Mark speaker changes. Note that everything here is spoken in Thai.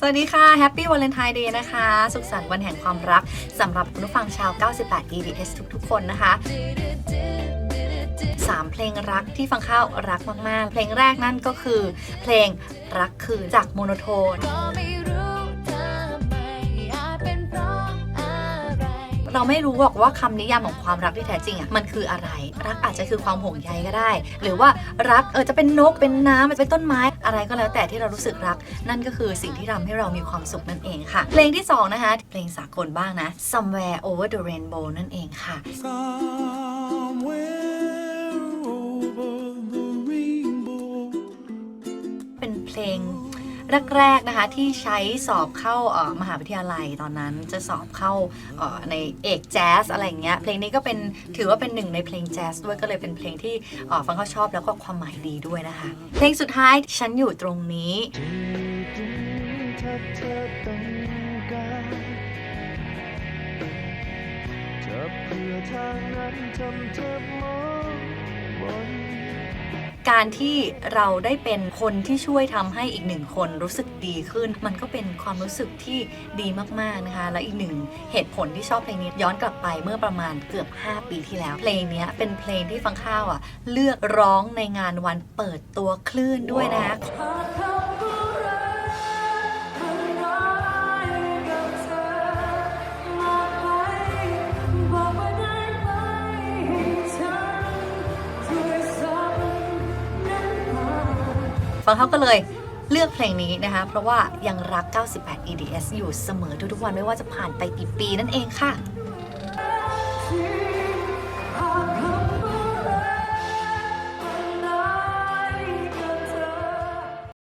Speaker 1: สวัสดีค่ะ Happy Valentine Day นะคะ สุขสันต์วันแห่งความรักสำหรับคุณผู้ฟังชาว 98 EDS ทุกๆ คนนะคะ3 เพลงรักที่ฟังเข้ารักมากๆ เพลงแรกนั่นก็คือ เพลงรักคืนจากโมโนโทน
Speaker 2: เราไม่
Speaker 1: รู้หรอกว่าคำนิยามของความรักที่แท้จริงอะมันคืออะไร รักอาจจะคือความห่วงใยก็ได้ หรือว่ารักเออจะเป็นนกเป็นน้ำเป็นต้นไม้ อะไรก็แล้วแต่ที่เรารู้สึกรัก นั่นก็คือสิ่งที่ทำให้เรามีความสุขนั่นเองค่ะ เพลงที่สองนะคะ เพลงสากลบ้างนะ Somewhere Over the Rainbow นั่นเองค่ะ
Speaker 3: Somewhere over the rainbow.
Speaker 1: เป็นเพลง แรกๆนะคะที่ใช้สอบเข้าเอ่อมหาวิทยาลัยตอนนั้นจะสอบเข้าเอ่อในเอกแจ๊สอะไรอย่างเงี้ยเพลงนี้ก็เป็นถือว่าเป็นหนึ่งในเพลงแจ๊สด้วยก็เลยเป็นเพลงที่เอ่อฟังเขาชอบแล้วก็ความหมายดีด้วยนะคะ เพลงสุดท้ายฉันอยู่ตรงนี้
Speaker 3: เธอเพื่อทางนั้นทำเธอมองบน
Speaker 1: การที่เราได้เป็นคนที่ช่วยทำให้อีกหนึ่งคนรู้สึกดีขึ้น มันก็เป็นความรู้สึกที่ดีมากๆนะคะ และอีกหนึ่งเหตุผลที่ชอบเพลงนี้ย้อนกลับไปเมื่อประมาณเกือบ 5 ปีที่แล้ว เพลงนี้เป็นเพลงที่ฟังข้าวอะเลือกร้องในงานวันเปิดตัวคลื่นด้วยนะคะังเขาก็เลยเลือกเพลงนี้นะคะ เพราะว่ายังรัก 98 EDS อยู่เสมอทุกๆวันไม่ว่าจะผ่านไปกี่ปีนั่นเองค่ะ